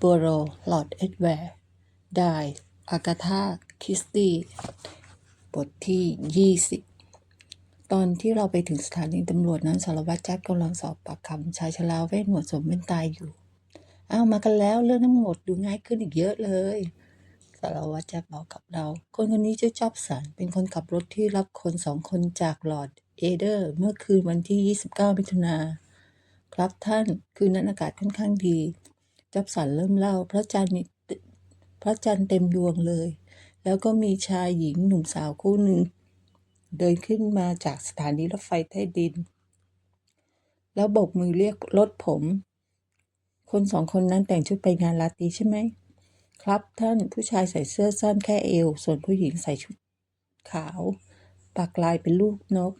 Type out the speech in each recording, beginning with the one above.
บัวโร หลอดเอ็ดแวร์ ได้ อากาธาคิสตี้ บทที่ 20 ตอนที่เราไปถึงสถานีตำรวจนั้นสารวัตรแจ็คกำลังสอบปากคำชายชราเวทหนวดสมเป็นตายอยู่ อ้าวมากันแล้วเรื่องทั้งหมดดูง่ายขึ้นอีกเยอะเลย สารวัตรแจ็คบอกกับเรา คนคนนี้ชื่อจอบสัน เป็นคนขับรถที่รับคนสองคนจากหลอดเอเดอร์ เมื่อคืนวันที่ 29มิถุนาครับท่านคืนนั้นอากาศค่อนข้างดี จับสันเริ่มเล่า พระจันทร์พระจันทร์เต็มดวงเลย แล้วก็มีชายหญิงหนุ่มสาวคู่หนึ่ง เดินขึ้นมาจากสถานีรถไฟใต้ดิน แล้วโบกมือเรียกรถผม คนสองคนนั้นแต่งชุดไปงานลาตรีใช่ไหม ครับท่านผู้ชายใส่เสื้อสั้นแค่เอว ส่วนผู้หญิงใส่ชุดขาวปักลายเป็นลูกนก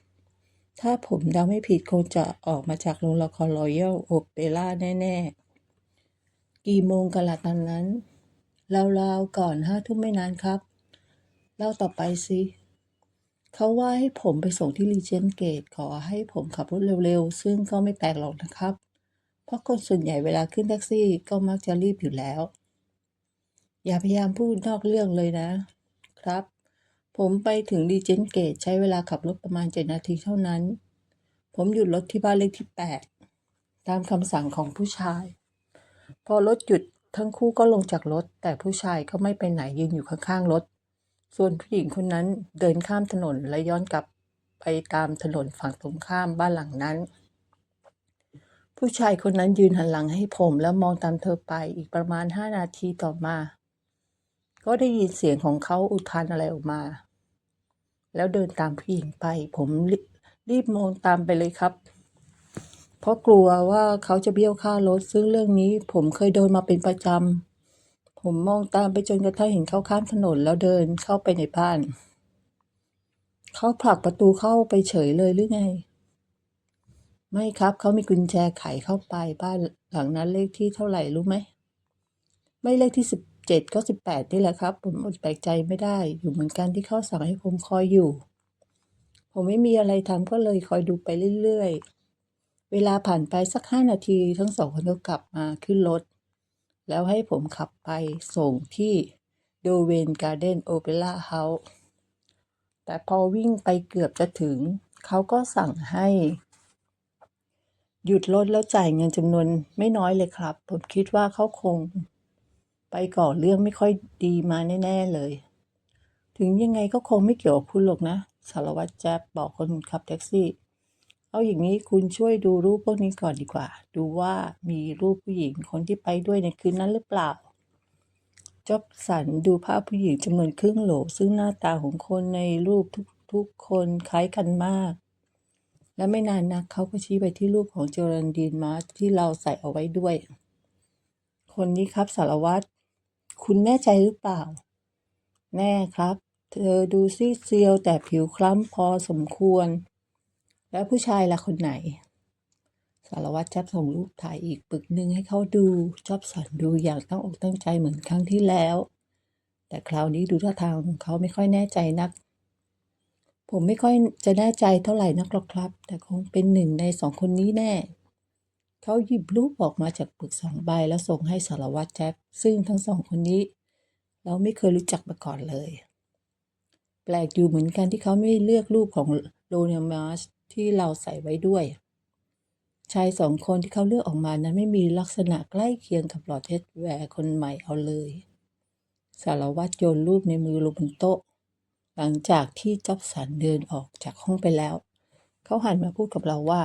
ถ้าผมเดาไม่ผิดคงจะออกมาจากโรงละครรอยัลโอเปร่าแน่ ๆ กี่โมงกันละตอนนั้นราวๆก่อนห้าทุ่มไม่นานครับ เล่าต่อไปสิเขาว่าให้ผมไปส่งที่รีเจนเกตขอให้ผมขับรถเร็วๆ ซึ่งก็ไม่แปลกหรอกนะครับ เพราะคนส่วนใหญ่เวลาขึ้นแท็กซี่ก็มักจะรีบอยู่แล้ว อย่าพยายามพูดนอกเรื่องเลยนะ ครับ ผมไปถึงรีเจนเกตใช้เวลาขับรถประมาณเจ็ดนาทีเท่านั้น ผมหยุดรถที่บ้านเลขที่แปดตามคำสั่งของผู้ชาย พอรถหยุดทั้งคู่ก็ลงจากรถ แต่ผู้ชายก็ไม่ไปไหนยืนอยู่ข้างๆรถ ส่วนผู้หญิงคนนั้นเดินข้ามถนนและย้อนกลับไปตามถนนฝั่งตรงข้ามบ้านหลังนั้น ผู้ชายคนนั้นยืนหันหลังให้ผมแล้วมองตามเธอไปอีกประมาณห้านาทีต่อมา ก็ได้ยินเสียงของเขาอุทานอะไรออกมา แล้วเดินตามผู้หญิงไป ผมรีรีบมองตามไปเลยครับ เพราะกลัวว่าเขาจะเบี้ยวค่ารถ ซึ่งเรื่องนี้ผมเคยโดนมาเป็นประจำ ผมมองตามไปจนกระทั่งเห็นเขาข้ามถนนแล้วเดินเข้าไปในบ้าน เขาผลักประตูเข้าไปเฉยเลยหรือไง ไม่ครับเขามีกุญแจไขเข้าไปบ้านหลังนั้นเลขที่เท่าไหร่รู้ไหม ไม่เลขที่สิบเจ็ดก็สิบแปดนี่แหละครับ ผมอดแปลกใจไม่ได้ อยู่เหมือนกันที่เขาสั่งให้ผมคอยอยู่ ผมไม่มีอะไรทำก็เลยคอยดูไปเรื่อยๆ เวลาผ่านไปสักห้านาทีทั้งสองคนก็กลับมาขึ้นรถ แล้วให้ผมขับไปส่งที่โดเวนการ์เดนโอเปร่าเฮาส์แต่พอวิ่งไปเกือบจะถึง เขาก็สั่งให้ หยุดรถแล้วจ่ายเงินจำนวนไม่น้อยเลยครับ ผมคิดว่าเขาคง ไปก่อเรื่องไม่ค่อยดีมาแน่ ๆ เลย ถึงยังไงก็คงไม่เกี่ยวกับคุณหรอกนะ สารวัตรแจ๊บบอกคนขับแท็กซี่ เอาอย่างนี้คุณช่วยดูรูปพวกนี้ก่อนดีกว่า ดูว่ามีรูปผู้หญิงคนที่ไปด้วยในคืนนั้นหรือเปล่าจอบสันดูภาพผู้หญิงจำนวนครึ่งโหล ซึ่งหน้าตาของคนในรูปทุกๆคนคล้ายกันมาก และไม่นานนักเขาก็ชี้ไปที่รูปของเจอรันดีนมาร์ที่เราใส่เอาไว้ด้วย คนนี้ครับสารวัตรคุณแน่ใจหรือเปล่า แน่ครับ เธอดูซีดเซียวแต่ผิวคล้ำพอสมควร แล้วผู้ชายละคนไหน สารวัตรแจ๊บส่งรูปถ่ายอีกปึกหนึ่งให้เขาดูชอบสอนดูอย่างตั้งอกตั้งใจเหมือนครั้งที่แล้ว แต่คราวนี้ดูท่าทางของเขาไม่ค่อยแน่ใจนัก ผมไม่ค่อยจะแน่ใจเท่าไหร่นักหรอกครับ แต่คงเป็นหนึ่งในสองคนนี้แน่เขาหยิบรูปออกมาจากปึกสองใบแล้วส่งให้สารวัตรแจ๊บซึ่งทั้งสองคนนี้ เราไม่เคยรู้จักมาก่อนเลย แปลกอยู่เหมือนกันที่เขาไม่เลือกรูปของโรเนลมาร์ ที่เราใส่ไว้ด้วย ชายสองคนที่เขาเลือกออกมานั้นไม่มีลักษณะใกล้เคียงกับหลอดเทสแวร์คนใหม่เอาเลย สารวัตรโยนรูปในมือลงบนโต๊ะ หลังจากที่จ็อบสันเดินออกจากห้องไปแล้ว เขาหันมาพูดกับเราว่า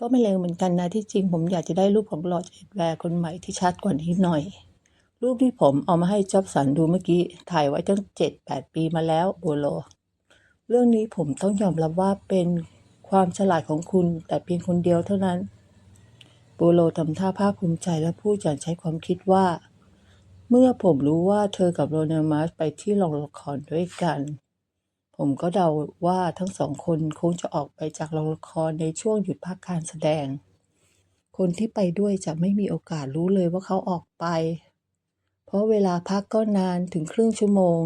ก็ไม่เลวเหมือนกันนะที่จริงผมอยากจะได้รูปของหลอดเทสแวร์คนใหม่ที่ชัดกว่านี้หน่อยรูปที่ผมเอามาให้จ็อบสันดูเมื่อกี้ ถ่ายไว้ตั้งเจ็ดแปดปีมาแล้วโบโล เรื่องนี้ผมต้องยอมรับว่าเป็นความฉลาดของคุณแต่เพียงคนเดียวเท่านั้นโบโลทำท่าภาคภูมิใจและพูดอย่างใช้ความคิดว่า เมื่อผมรู้ว่าเธอกับโรเนลมาร์ไปที่โรงละครด้วยกัน ผมก็เดาว่าทั้งสองคนคงจะออกไปจากโรงละครในช่วงหยุดพักการแสดง คนที่ไปด้วยจะไม่มีโอกาสรู้เลยว่าเขาออกไป เพราะเวลาพักก็นานถึงครึ่งชั่วโมง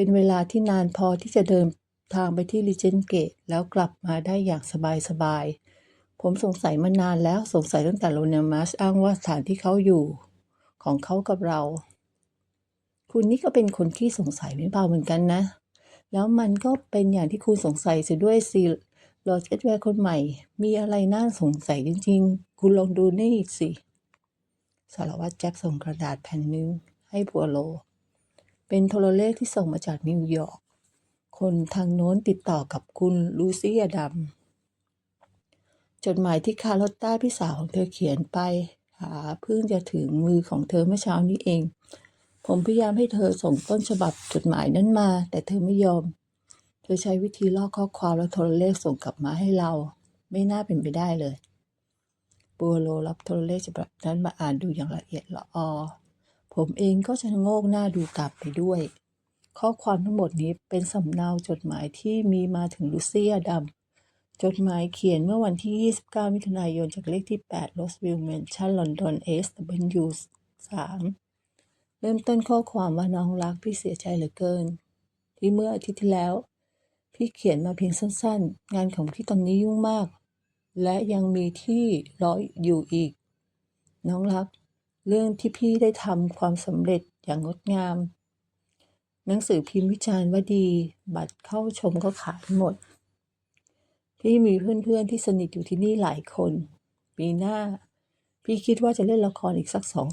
เป็นเวลาที่นานพอที่จะเดินทางไปที่รีเจนเกตแล้วกลับมาได้อย่างสบายผมสงสัยมานานแล้วสงสัยตั้งแต่โรเนลมัสอ้างว่าสถานที่เขาอยู่ของเขากับเรา คุณนี่ก็เป็นคนขี้สงสัยไม่เบาเหมือนกันนะ แล้วมันก็เป็นอย่างที่คุณสงสัยเสียด้วยสิลอร์ดเอ็ดแวร์คนใหม่ มีอะไรน่าสงสัยจริงๆ คุณลองดูนี่สิ สารวัตรแจ็คส่งกระดาษแผ่นนึงให้ปัวโล เป็นโทรเลขที่ส่งมาจากนิวยอร์ก คนทางโน้นติดต่อกับคุณลูซี่อดัมจดหมายที่คาร์ลอตต้าพี่สาวของเธอเขียนไป หาเพิ่งจะถึงมือของเธอเมื่อเช้านี้เอง ผมพยายามให้เธอส่งต้นฉบับจดหมายนั้นมา แต่เธอไม่ยอม เธอใช้วิธีลอกข้อความแล้วโทรเลขส่งกลับมาให้เรา ไม่น่าเป็นไปได้เลย บัวโลรับโทรเลขฉบับนั้นมาอ่านดูอย่างละเอียดละออ ผมเองก็จะโงกหน้าดูกลับไปด้วย ข้อความทั้งหมดนี้เป็นสำเนาจดหมายที่มีมาถึงลูเซียดำจดหมายเขียนเมื่อวันที่ 29 มิถุนายนจากเลขที่ 8 Roseville Mansion London SW 3เริ่มต้นข้อความว่าน้องรักพี่เสียใจเหลือเกิน ที่เมื่ออาทิตย์ที่แล้ว พี่เขียนมาเพียงสั้นๆ งานของพี่ตอนนี้ยุ่งมาก และยังมีที่รออยู่อีก น้องรัก เรื่องที่พี่ได้ทำความสำเร็จอย่างงดงาม หนังสือพิมพ์วิจารณ์ว่าดี บัตรเข้าชมก็ขายหมด พี่มีเพื่อนๆที่สนิทอยู่ที่นี่หลายคน ปีหน้า พี่คิดว่าจะเล่นละครอีกสักสอง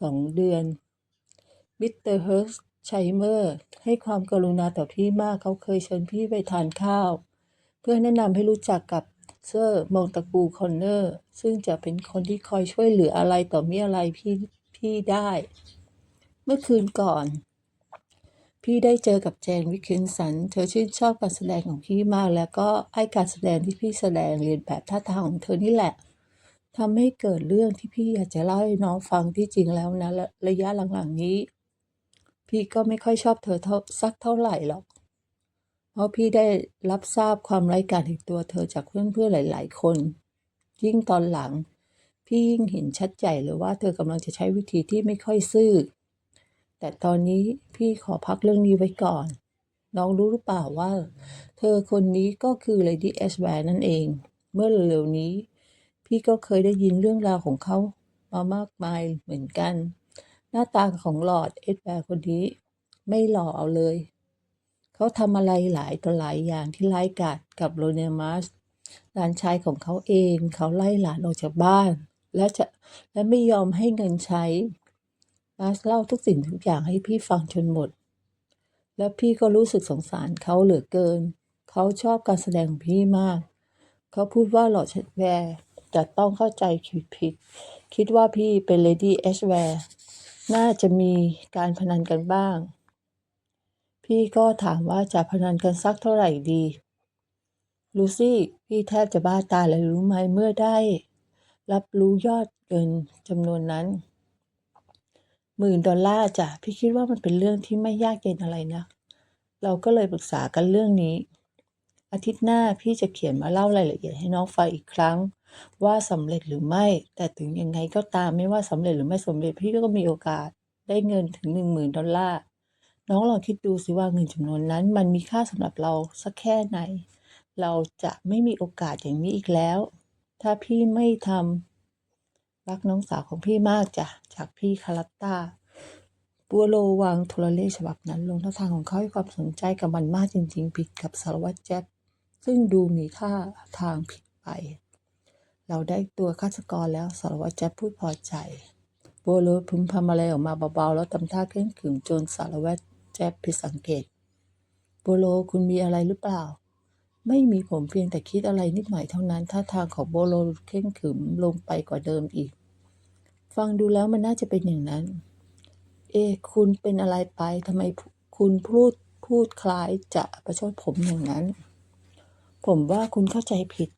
สองเดือน มิสเตอร์เฮิร์สชัยเมอร์ให้ความกรุณาต่อพี่มากเขาเคยเชิญพี่ไปทานข้าว เพื่อแนะนำให้รู้จักกับ เซอร์มงตะกูคอนเนอร์ ซึ่งจะเป็นคนที่คอยช่วยเหลืออะไรต่อมีอะไรพี่พี่ได้ เมื่อคืนก่อน พี่ได้เจอกับแจนวิคเคนสัน เธอชื่นชอบการแสดงของพี่มาก แล้วก็ไอการแสดงที่พี่แสดงเรียนแบบท่าทางของเธอนี่แหละทำให้เกิดเรื่องที่พี่อยากจะเล่าให้น้องฟังที่จริงแล้วนะระระยะหลังๆนี้ พี่ก็ไม่ค่อยชอบเธอสักเท่าไหร่หรอก เพราะพี่ได้รับทราบความไร้การถึงตัวเธอจากเพื่อนๆหลาย ๆ คน ยิ่งตอนหลัง พี่ยิ่งเห็นชัดใหญ่เลยว่าเธอกำลังจะใช้วิธีที่ไม่ค่อยซื่อ แต่ตอนนี้พี่ขอพักเรื่องนี้ไว้ก่อน น้องรู้หรือเปล่าว่า เธอคนนี้ก็คือ Lady a s h w a r นั่นเอง เมื่อเร็วๆนี้ พี่ก็เคยได้ยินเรื่องราวของเขามามากมายเหมือนกัน หน้าตาของหลอดเอ็ดแวร์คนนี้ ไม่หล่อเอาเลย เขาทำอะไรหลายต่อหลายอย่างที่ร้ายกาจกับโรเนมัสหลานชายของเขาเองเขาไล่หลานออกจากบ้าน และจะและไม่ยอมให้เงินใช้มาสเล่าทุกสิ่งทุกอย่างให้พี่ฟังจนหมด แล้วพี่ก็รู้สึกสงสารเขาเหลือเกิน เขาชอบการแสดงของพี่มาก เขาพูดว่าหลอดเชดแวร์จะต้องเข้าใจผิดผิด คิดว่าพี่เป็นเลดี้เอชแวร์น่าจะมีการพนันกันบ้าง พี่ก็ถามว่าจะพนันกันสักเท่าไหร่ดี ลูซี่พี่แทบจะบ้าตาเลยรู้ไหมเมื่อได้ รับรู้ยอดเงินจำนวนนั้นหมื่นดอลลาร์จ้ะพี่คิดว่ามันเป็นเรื่องที่ไม่ยากเย็นอะไรนะ เราก็เลยปรึกษากันเรื่องนี้ อาทิตย์หน้าพี่จะเขียนมาเล่ารายละเอียดให้น้องฟังอีกครั้ง ว่าสำเร็จหรือไม่ แต่ถึงยังไงก็ตามไม่ว่าสำเร็จหรือไม่สำเร็จพี่ก็มีโอกาสได้เงินถึงหนึ่งหมื่นดอลลาร์ น้องลองคิดดูสิว่าเงินจำนวนนั้น มันมีค่าสำหรับเราสักแค่ไหน เราจะไม่มีโอกาสอย่างนี้อีกแล้ว ถ้าพี่ไม่ทำรักน้องสาวของพี่มากจ้ะจากพี่คารัตตาบัวโลวางโทรเลขฉบับนั้น ลงท่าทางของเขาให้ความสนใจกับมันมากจริง ๆ ผิดกับสารวัตรแจ็คซึ่งดูมีท่าทางผิดไป เราได้ตัวฆาตกรแล้วสารวัตรแจ็คพูดพอใจบัวโลพึมพำอะไรออกมาเบาๆ แล้วทำท่าเคร่งขรึมจนสารวัตร แจ็คผิดสังเกตบัวโลคุณมีอะไรหรือเปล่า ไม่มีผมเพียงแต่คิดอะไรนิดหน่อยเท่านั้น ท่าทางของโบโลเคร่งขึมลงไปกว่าเดิมอีก ฟังดูแล้วมันน่าจะเป็นอย่างนั้น เอ คุณเป็นอะไรไปทำไมคุณพูดพูดคล้ายจะประชดผมอย่างนั้น ผมว่าคุณเข้าใจผิด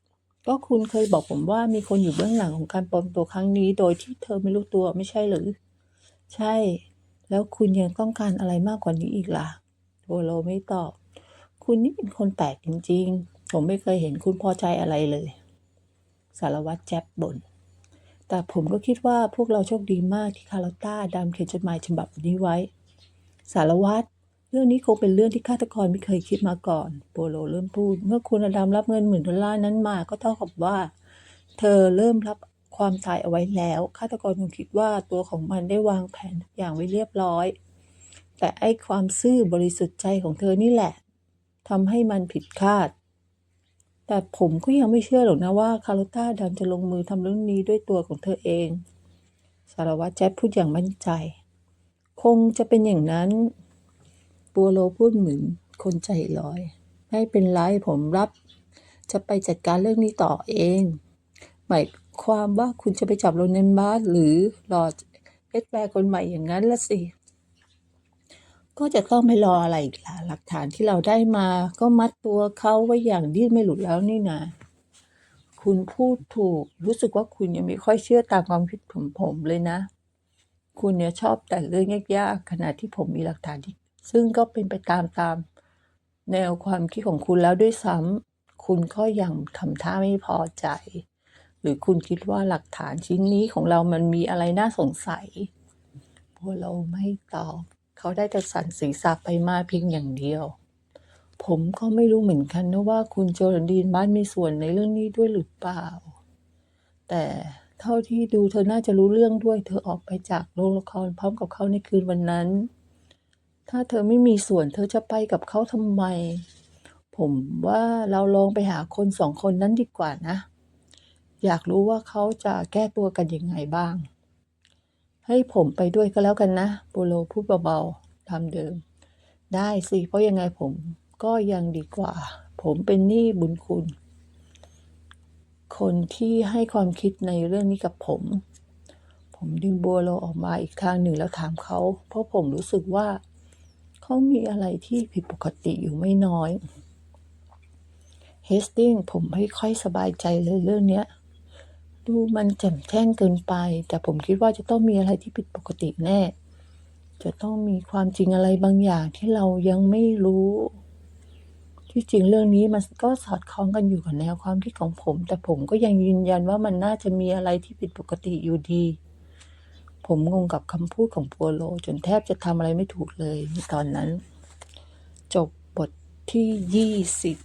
ก็คุณเคยบอกผมว่ามีคนอยู่เบื้องหลังของการปลอมตัวครั้งนี้ โดยที่เธอไม่รู้ตัวไม่ใช่หรือ ใช่ แล้วคุณยังต้องการอะไรมากกว่านี้อีกล่ะโบโลไม่ตอบ คุณนี่เป็นคนแปลกจริง ๆ ผมไม่เคยเห็นคุณพอใจอะไรเลย สารวัตรแจ๊บบ่นแต่ผมก็คิดว่าพวกเราโชคดีมากที่คาร์ลอตต้าดำเขียนจดหมายฉบับนี้ไว้ สารวัตรเรื่องนี้คงเป็นเรื่องที่ฆาตกรไม่เคยคิดมาก่อนโปโลเริ่มพูด เมื่อคุณอดัมรับเงินหมื่นดอลลาร์นั้นมาก็เท่ากับว่า เธอเริ่มรับ ความตายเอาไว้แล้วฆาตกรคงคิดว่าตัวของมันได้วางแผนทุกอย่างไว้เรียบร้อย แต่ไอ้ความซื่อบริสุทธิ์ใจของเธอนี่แหละทำให้มันผิดคาด แต่ผมก็ยังไม่เชื่อหรอกนะว่าคาร์ลต้าดันจะลงมือทำเรื่องนี้ด้วยตัวของเธอเอง สารวัตรแจ๊ดพูดอย่างมั่นใจ คงจะเป็นอย่างนั้น ปัวโลพูดเหมือนคนใจลอย ไม่เป็นไรผมรับ จะไปจัดการเรื่องนี้ต่อเอง หมาย ความว่าคุณจะไปจับโรนันบาสหรือลอดเอ็ดแวร์คนใหม่อย่างนั้นละสิ ก็จะต้องไม่รออะไรอีกล่ะหลักฐานที่เราได้มา ก็มัดตัวเขาไว้อย่างดิ้นไม่หลุดแล้วนี่นาคุณพูดถูกรู้สึกว่าคุณยังไม่ค่อยเชื่อตามความคิดผมผมเลยนะ คุณเนี่ยชอบแต่เรื่องยากๆขณะที่ผมมีหลักฐานที่ ซึ่งก็เป็นไปตามตาม แนวความคิดของคุณแล้วด้วยซ้ำคุณก็ยังทำท่าไม่พอใจ รือคุณคิดว่าหลักฐานชิ้นนี้ของเรามันมีอะไรน่าสงสัยพวกเราไม่ตอบ เขาได้แต่สั่นศีรษะไปมาเพียงอย่างเดียว ผมก็ไม่รู้เหมือนกันนะว่าคุณโจรดีนบ้านมีส่วนในเรื่องนี้ด้วยหรือเปล่า แต่เท่าที่ดูเธอน่าจะรู้เรื่องด้วย เธอออกไปจากโรงละครพร้อมกับเขาในคืนวันนั้น ถ้าเธอไม่มีส่วนเธอจะไปกับเขาทำไม ผมว่าเราลองไปหาคนสองคนนั้นดีกว่านะ อยากรู้ว่าเขาจะแก้ตัวกันยังไงบ้าง ให้ผมไปด้วยก็แล้วกันนะโปโลพูดเบาๆตามเดิม ได้สิ เพราะยังไงผมก็ยังดีกว่า ผมเป็นหนี้บุญคุณ คนที่ให้ความคิดในเรื่องนี้กับผม ผมดึงบัวโลออกมาอีกทางหนึ่งแล้วถามเขา เพราะผมรู้สึกว่า เขามีอะไรที่ผิดปกติอยู่ไม่น้อยเฮสติงผมไม่ค่อยสบายใจเลยเรื่องเนี้ย ดูมันแจ่มแจ้งเกินไป แต่ผมคิดว่าจะต้องมีอะไรที่ผิดปกติแน่ จะต้องมีความจริงอะไรบางอย่างที่เรายังไม่รู้ ที่จริงเรื่องนี้มันก็สอดคล้องกันอยู่กับแนวความคิดของผม แต่ผมก็ยังยืนยันว่ามันน่าจะมีอะไรที่ผิดปกติอยู่ดี ผมงงกับคำพูดของปัวโล จนแทบจะทำอะไรไม่ถูกเลยในตอนนั้น จบบทที่ยี่สิบ